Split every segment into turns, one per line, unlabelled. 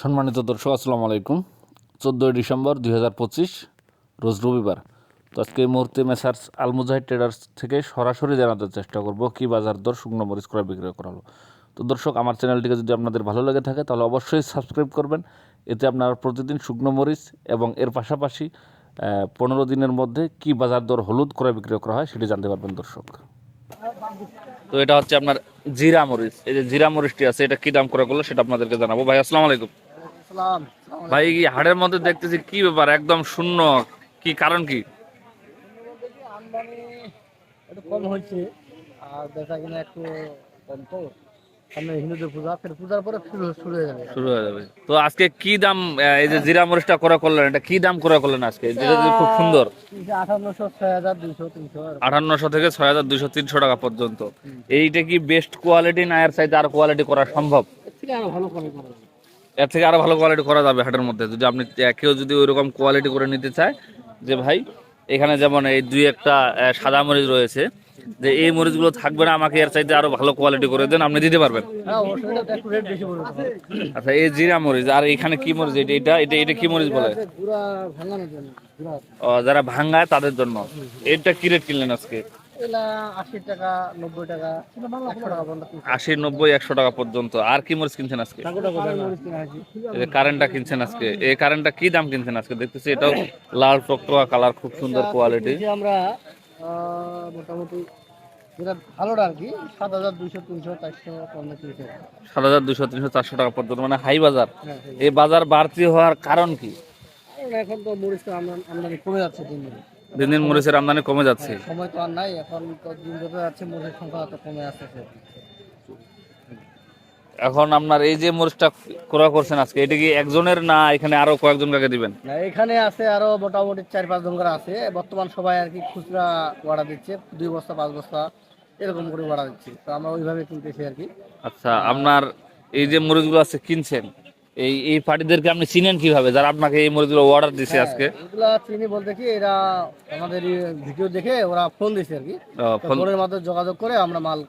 সম্মানিত দর্শক, আসসালামু আলাইকুম। চোদ্দোই ডিসেম্বর দুই হাজার পঁচিশ, রোজ রবিবার। তো আজকে এই মুহূর্তে মেসার্স আলমুজাহিদ ট্রেডার্স থেকে সরাসরি জানাতে চেষ্টা করব, কি বাজার দর, শুকনো মরিচ ক্রয়, বিক্রয় করা হলো। তো দর্শক, আমার চ্যানেলটিকে যদি আপনাদের ভালো লেগে থাকে, তাহলে অবশ্যই সাবস্ক্রাইব করবেন। এতে আপনারা প্রতিদিন শুকনো মরিচ এবং এর পাশাপাশি পনেরো দিনের মধ্যে কি বাজার দর হলুদ ক্রয়, বিক্রয় করা হয়, সেটি জানতে পারবেন দর্শক। তো এটা হচ্ছে আপনার জিরা মরিচ। এই যে জিরা মরিচটি আছে, এটা কি দাম করে করল, সেটা আপনাদেরকে জানাব। ভাই, আসসালামু আলাইকুম। ভাই কি হাটের মধ্যে দেখতেছি কি ব্যাপার? একদম শূন্য। কি কারণ কি?
আমদানি একটু কম হয়েছে আর বেচা কিনা একটু কম তো। সামনে হিন্দুদের পূজা ফের পূজার পরে শুরু শুরু হয়ে যাবে।
শুরু হয়ে যাবে। তো আজকে কি দাম এই যে জিরা মরিচটা করা করলেন এটা কি দাম করা করলেন আজকে? যেটা খুব সুন্দর।
আঠান্নশো ছয় হাজার দুইশো তিনশো
আটান্নশো থেকে ছয় হাজার দুইশো তিনশো টাকা পর্যন্ত। এইটা কি বেস্ট কোয়ালিটি না এর চাইতে আর কোয়ালিটি করা সম্ভব?
আরও ভালো।
এর থেকে আরও ভালো কোয়ালিটি করা যাবে হাটের মধ্যে। যদি আপনি কেউ যদি ওইরকম কোয়ালিটি করে নিতে চায় যে ভাই এখানে যেমন এই দুই একটা সাদা মরিচ রয়েছে যে এই মরিচগুলো থাকবে না আমাকে এর চাইতে আরও ভালো কোয়ালিটি করে দেন আপনি দিতে পারবেন।
হ্যাঁ।
আচ্ছা এই জিরা মরিচ আর এখানে কি মরিচ? এটা এটা এটা এটা কি মরিচ বলে? ও, যারা ভাঙ্গায় তাদের জন্য। এটা কি রেট কিনলেন আজকে?
আশি নব্বই একশো টাকা। পর্যন্ত।
আর কি মরিচ কিনছেন আজকে?
মরিচ
কারেন্টটা কিনছেন আজকে। এই কারেন্টটা কি দাম কিনছেন আজকে? দেখতেছি এটাও লাল টকটকা কালার খুব সুন্দর কোয়ালিটি
কিনছি আমরা মোটামুটি ভালোটা আর কি সাত হাজার দুইশো তিনশো চারশো
সাত হাজার দুশো তিনশো চারশো টাকা পর্যন্ত মানে হাই বাজার।
হ্যাঁ
এই বাজার বাড়তি হওয়ার কারণ কি?
এখন তো মরিচটা আমদানি আমদানি কমে যাচ্ছে দিন দিন।
দিন দিন মরিচের আমদানি কমে যাচ্ছে।
সময় তো আর নাই এখন দিন যত যাচ্ছে মরিচের সংখ্যা তো কমে আসতেছে।
এখন আপনার এই যে মরিচটা ক্রয় করছেন আজকে এটা কি একজনের না এখানে আরও কয়েকজন কাকে দিবেন?
না এখানে আছে আরও মোটামুটি চার পাঁচ জন করে আছে। বর্তমান সবাই আর কি খুচরা ভাড়া দিচ্ছে দুই বস্তা পাঁচ বস্তা এরকম করে ভাড়া দিচ্ছে। তো আমরা ওইভাবে কিনতেছি আর কি।
আচ্ছা আপনার এই যে মরিচগুলো আছে কিনছেন? এই এই পার্টিদেরকে আপনি চিনেন কীভাবে? যারা আপনাকে এই অর্ডার দিছে আজকে।
এগুলা চিনি বলতে কি এরা আমাদের ভিডিও দেখে ওরা ফোন দিছে আর কি। ফোনের মাধ্যমে যোগাযোগ করে আমরা মাল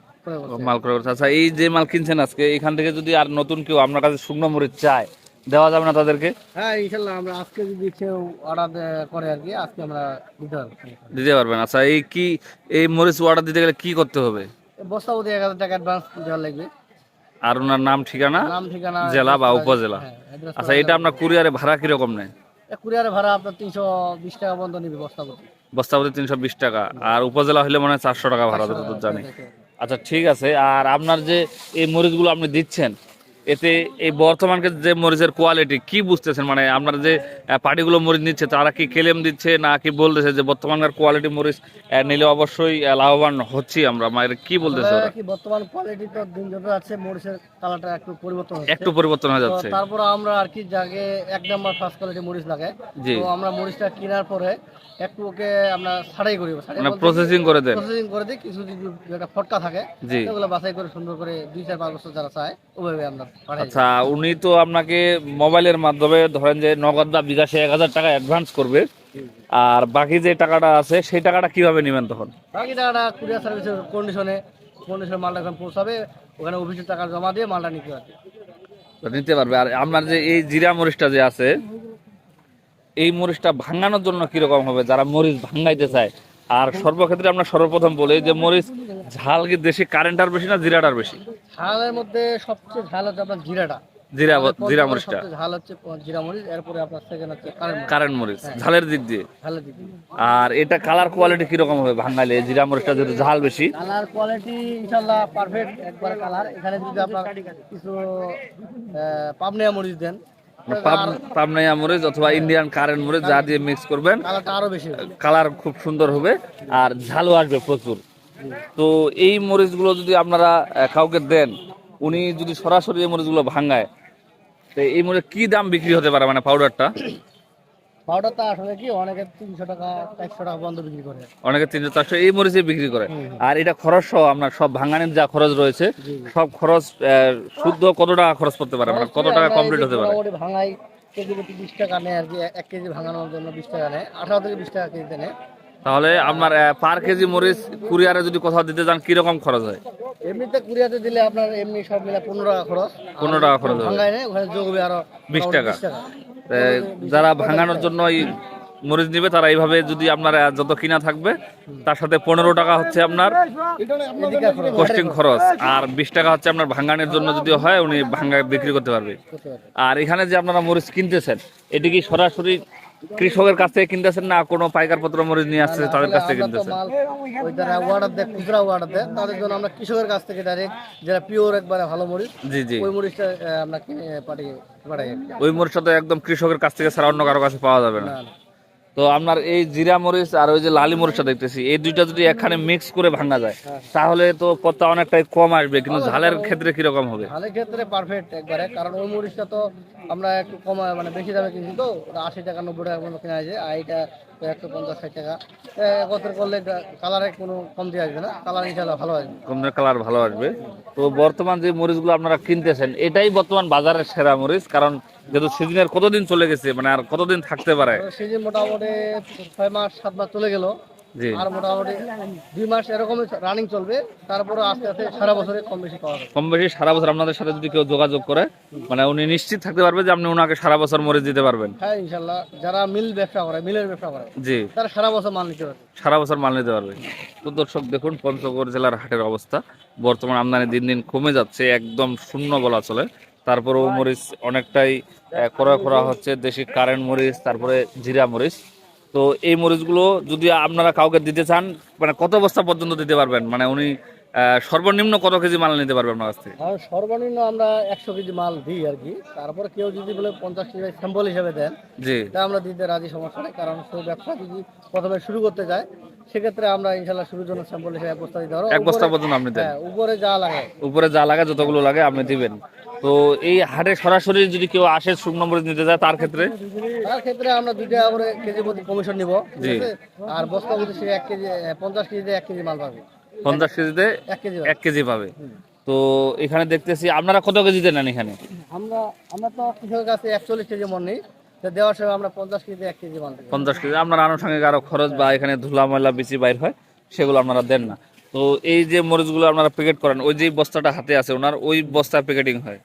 মাল করে। আচ্ছা এই যে মাল কিনছেন আজকে এখান থেকে যদি আর নতুন কেউ আপনার কাছে শুকনো মরিচ চায় দেওয়া যাবে না তাদেরকে?
হ্যাঁ ইনশাল্লাহ আমরা আজকে যদি কেউ অর্ডার করে আর কি আজকে আমরা দিতে পারব।
দিতে পারবেন। আচ্ছা এই কি এই মরিচ অর্ডার দিতে গেলে কি করতে হবে?
বস্তা প্রতি এক হাজার টাকা অ্যাডভান্স দেওয়া লাগবে।
আর ওনার নাম ঠিকানা?
নাম ঠিকানা
জেলা বা উপজেলা।
হ্যাঁ,
আচ্ছা এটা আপনার কুরিয়ারে ভাড়া কীরকম নেয়?
কুরিয়ারে ভাড়া আপনার তিনশো বিশ টাকা পর্যন্ত নিবে বস্তা প্রতি
বস্তাপতি তিনশো বিশ টাকা। আর উপজেলা হলে মনে হয় চারশো টাকা ভাড়া যতদূর জানি। আচ্ছা ঠিক আছে। আর আপনার যে এই মরিচগুলো আপনি দিচ্ছেন এতে এই বর্তমানকে যে মরিচের কোয়ালিটি কি বুঝতেছেন? মানে আপনার যে পার্টিগুলো মরিচ নিচ্ছে তারা কি কেলেম দিচ্ছে না কি বলতেছে যে বর্তমানকার কোয়ালিটি মরিচ নিলে অবশ্যই লাভবান হচ্ছি আমরা? মানে কি বলতেছে
বর্তমান কোয়ালিটি তো দিন যত যাচ্ছে মরিচের কালারটা একটু পরিবর্তন হচ্ছে।
একটু পরিবর্তন হয়ে যাচ্ছে।
তারপর আমরা আর কি জাগে এক নাম্বার ফার্স্ট কোয়ালিটি মরিচ লাগে তো আমরা মরিচটা কেনার পরে একটু ওকে আমরা ছাড়াই করি
মানে প্রসেসিং করে দেন।
প্রসেসিং করে দিই কিছু যদি যেটা ফটকা থাকে সেগুলো বাছাই করে সুন্দর করে দুই চার পাঁচ বছর যারা চায় ওভাবে আমরা
আচ্ছা উনি তো আপনাকে মোবাইলের মাধ্যমে ধরেন যে নগদ বা বিকাশে এক হাজার টাকা অ্যাডভান্স করবে। আর বাকি যে টাকাটা আছে সেই টাকাটা কীভাবে নেবেন তখন?
বাকি টাকাটা কুরিয়ার সার্ভিসের কন্ডিশনে কন্ডিশনে মালটা এখন পৌঁছাবে ওখানে অফিসে টাকা জমা দিয়ে মালটা নিতে পারবে।
নিতে পারবে। আর আপনার যে এই জিরা মরিচটা যে আছে এই মরিচটা ভাঙানোর জন্য কীরকম হবে? যারা মরিচ ভাঙাইতে চায় আর সর্বক্ষেত্রে আমরা সর্বপ্রথম বলি যে মরিচ ঝাল কি দেশি কারেন্টার বেশি না জিরাটার বেশি?
ঝালের মধ্যে সবচেয়ে ঝাল হচ্ছে আপনার জিরাটা।
জিরা জিরা মরিচটা?
ঝাল হচ্ছে জিরা মরিচ এরপরে আপনার সেকেন্ড হচ্ছে কারেন্ট
মরিচ। ঝালের দিক দিয়ে?
ঝালের দিকে
আর এটা কালার কোয়ালিটি হবে জিরা মরিচটা যেহেতু ঝাল বেশি।
কালার কোয়ালিটি ইনশাল্লাহ পারফেক্ট একবার কালার এখানে যদি আপনার কিছু পাবনিয়া মরিচ দেন
পাবনাইয়া মরিচ অথবা ইন্ডিয়ান কারেন্ট মরিচ যা দিয়ে মিক্স করবেন
আরও বেশি
কালার খুব সুন্দর হবে আর ঝালও আসবে প্রচুর। তো এই মরিচগুলো যদি আপনারা কাউকে দেন উনি যদি সরাসরি এই মরিচগুলো ভাঙায় তো এই মরিচ কি দাম বিক্রি হতে পারে মানে পাউডারটা
পাউডারটা আসলে কি অনেকে তিনশো টাকা চারশো টাকা বন্ধ বিক্রি করে।
অনেকে তিনশো চারশো এই মরিচে বিক্রি করে। আর এটা খরচ সহ আপনার সব ভাঙানোর যা খরচ রয়েছে সব খরচ আহ, শুদ্ধ কত টাকা খরচ করতে পারে? মানে কত টাকা কমপ্লিট হতে পারে?
ভাঙাই কেজি প্রতি বিশ টাকা নেয় আর কি এক কেজি ভাঙানোর জন্য বিশ টাকা নেয় আঠারো থেকে বিশ টাকা কেজিতে নেয়।
তাহলে আপনার পার কেজি মরিচ কুরিয়ারে যদি কোথাও দিতে যান কীরকম খরচ হয়?
এমনিতে কুরিয়াতে দিলে আপনার এমনি সব মিলে পনেরো টাকা খরচ।
15 টাকা খরচ
নেই ওখানে যোগ হবে
আরও
বিশ টাকা।
যারা ভাঙানোর জন্য এই মরিচ নিবে, তারা এইভাবে যদি আপনার যত কিনা থাকবে, তার সাথে পনেরো টাকা হচ্ছে আপনার কস্টিং খরচ আর বিশ টাকা হচ্ছে আপনার ভাঙানোর জন্য যদি হয়, উনি ভাঙ্গা বিক্রি করতে পারবে। আর এখানে যে আপনারা মরিচ কিনতেছেন, এটি কি সরাসরি কৃষকের কাছ থেকে কিনতেছেন না কোনো পাইকার পত্র মরিচ নিয়ে আসছে তাদের কাছ থেকে কিনতেছেন?
ওই যারা অর্ডার দেয় খুচরা অর্ডার দেয় তাদের জন্য আমরা কৃষকের কাছ থেকে ডাইরেক্ট যারা পিওর একবারে ভালো মরিচ
জি জি।
ওই মরিচটা আমরা কিনে পাঠিয়ে পাঠাই
ওই মরিচটা তো একদম কৃষকের কাছ থেকে ছাড়া অন্য কারও কাছে পাওয়া যাবে না। তো আপনার এই জিরা মরিচ আর ওই যে লালি মরিচটা দেখতেছি এই দুইটা যদি একখানে মিক্স করে ভাঙা যায় তাহলে তো পত্তা অনেকটাই কম আসবে কিন্তু ঝালের ক্ষেত্রে কীরকম হবে?
ঝালের ক্ষেত্রে পারফেক্ট একবারে কারণ ওই মরিচটা তো আমরা একটু কম মানে বেশি দামে কিনছি তো আশি টাকা নব্বই টাকা মতো কেনা যায় আর এটা একশো পঞ্চাশ ষাট টাকা। একত্রে করলে কালারে কোনো কমতি আসবে না কালার ইনশাল্লাহ ভালো আসবে।
কমের কালার ভালো আসবে। তো বর্তমান যে মরিচগুলো আপনারা কিনতেছেন এটাই বর্তমান বাজারের সেরা মরিচ কারণ যেহেতু সিজনের কতদিন চলে গেছে মানে আর কতদিন থাকতে পারে?
সিজন মোটামুটি ছয় মাস সাত মাস চলে গেল। আর মোটামুটি দুই মাস এরকমই রানিং চলবে তারপরে আস্তে আস্তে সারা বছরে কম বেশি পাওয়া যাবে।
কম বেশি সারা বছর আপনাদের সাথে যদি কেউ যোগাযোগ করে মানে উনি নিশ্চিত থাকতে পারবে যে আপনি ওনাকে সারা বছর মরিচ দিতে পারবেন।
হ্যাঁ ইনশাল্লাহ। যারা মিল ব্যবসা করে মিলের ব্যবসা করে
জি।
তারা সারা বছর মাল নিতে পারবে।
সারা বছর মাল নিতে পারবে। তো দর্শক দেখুন পঞ্চগড় জেলার হাটের অবস্থা। বর্তমান আমদানি দিন দিন কমে যাচ্ছে একদম শূন্য বলা চলে। তারপরেও মরিচ অনেকটাই ক্রয় করা হচ্ছে দেশি কারেন্ট মরিচ তারপরে জিরা মরিচ। তো এই মরিচগুলো যদি আপনারা কাউকে দিতে চান মানে কত বস্তা পর্যন্ত দিতে পারবেন? মানে উনি সর্বনিম্ন কত কেজি মাল নিতে পারবেন আপনার কাছ থেকে?
সর্বনিম্ন আমরা একশো কেজি মাল দিই আর কি। তারপরে কেউ যদি বলে পঞ্চাশ কেজি স্যাম্পল হিসেবে দেন
জি।
তা আমরা দিতে রাজি সমস্যা নেই কারণ সেই ব্যবসা যদি প্রথমে শুরু করতে যায় সেক্ষেত্রে আমরা শুরুর জন্য স্যাম্পল হিসেবে এক বস্তা দিতে পারব।
এক বস্তা পর্যন্ত আপনি দেন।
হ্যাঁ উপরে যা লাগে।
উপরে যা লাগে যতগুলো লাগে আপনি দিবেন। তো এই হাটে সরাসরি যদি কেউ আসে শুকনো মরিচ নিতে যায় তার ক্ষেত্রে?
তার ক্ষেত্রে আমরা দুই টাকা করে কেজি প্রতি কমিশন নিব ঠিক
জি।
আছে? আর বস্তা প্রতি সে এক কেজি পঞ্চাশ কেজিতে এক কেজি মাল পাবে।
পঞ্চাশ কেজিতে
এক কেজি
এক কেজি পাবে। তো এখানে দেখতেছি আপনারা কত কেজিতে নেন এখানে?
আমরা আমরা তো কৃষকের কাছে একচল্লিশ কেজি মন নিই। দেওয়ার সময় আমরা পঞ্চাশ কেজি এক কেজি মাল
পঞ্চাশ কেজি। আপনার আনুষঙ্গিক আরও খরচ বা এখানে ধুলা ময়লা বেশি বাইর হয় সেগুলো আপনারা দেন না। তো এই যে মরিচগুলো আপনারা প্যাকেট করেন ওই যে বস্তাটা হাতে আছে ওনার ওই বস্তার প্যাকেটিং হয়।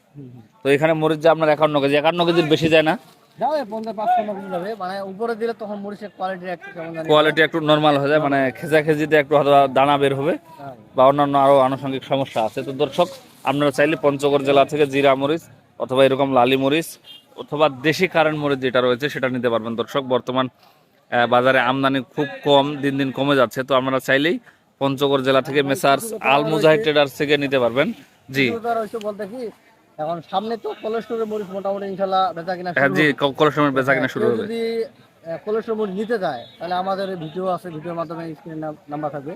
তো এখানে মরিচ যে আপনার একান্ন কেজি একান্ন কেজির বেশি যায় না।
যাবে পঞ্চাশ পাঁচশো কেজি যাবে। মানে উপরে দিলে তখন মরিচের কোয়ালিটি একটু
কোয়ালিটি নর্মাল হয়ে যায় মানে খেজা খেজিতে একটু দানা বের হবে
হ্যাঁ।
বা অন্যান্য আরও আনুষঙ্গিক সমস্যা আছে। তো দর্শক আপনারা চাইলে পঞ্চগড় জেলা থেকে জিরা মরিচ অথবা এরকম লালি মরিচ অথবা দেশি কারেন্ট মরিচ যেটা রয়েছে সেটা নিতে পারবেন দর্শক। বর্তমান বাজারে আমদানি খুব কম দিন দিন কমে যাচ্ছে। তো আপনারা চাইলেই পঞ্চগড় জেলা থেকে মেসার্স আল মুজাহিদ ট্রেডার্স থেকে নিতে পারবেন। জি।
বলতে কি এখন সামনে তো মরিচ মোটামুটি বেচা কিনা
হ্যাঁ
শুরু
জি। বেচা কিনা শুরু হবে।
যদি কোলেস্টোর মরিচ নিতে চায় তাহলে আমাদের ভিডিও আছে ভিডিওর মাধ্যমে স্ক্রিনে নাম্বার থাকবে।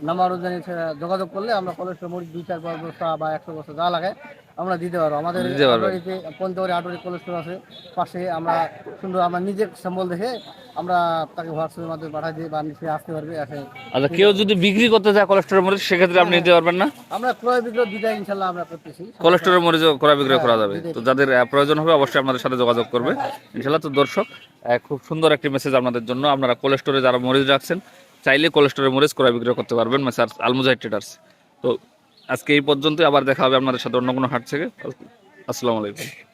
নাম্বার অনুযায়ী যোগাযোগ করলে আমরা কোলেস্টোর মরিচ দুই চার পাঁচ বস্তা বা একশো বস্তা যা লাগে আমরা দিতে পারব। আমাদের
দিতে।
আটোয়ারিতে পঞ্চগড়ে আটোয়ারি কোলেস্টোর আছে। পাশে আমরা সুন্দর আমরা নিজে স্যাম্পল দেখে আমরা তাকে হোয়াটসঅ্যাপের মাধ্যমে পাঠাই দিই বা নিচে আসতে পারবে আসে
আচ্ছা কেউ যদি বিক্রি করতে চায় কোলেস্টোরের মরিচ সেক্ষেত্রে আপনি নিতে পারবেন না?
আমরা ক্রয় বিক্রয় দুইটা ইনশাল্লাহ আমরা করতেছি।
কোলেস্টোরের মরিচ ক্রয় বিক্রয় করা যাবে। তো যাদের প্রয়োজন হবে অবশ্যই আপনাদের সাথে যোগাযোগ করবে। ইনশাল্লাহ তো দর্শক খুব সুন্দর একটি মেসেজ আপনাদের জন্য। আপনারা কোলেস্টোরে যারা মরিচ রাখছেন চাইলে কোলেস্টোরের মরিচ ক্রয় বিক্রয় করতে পারবেন মেসার আলমুজাহিদ ট্রেডার্স তো আজকে এই পর্যন্তই আবার দেখা হবে আপনাদের সাথে অন্য কোনো হাট থেকে। আসসালামু আলাইকুম।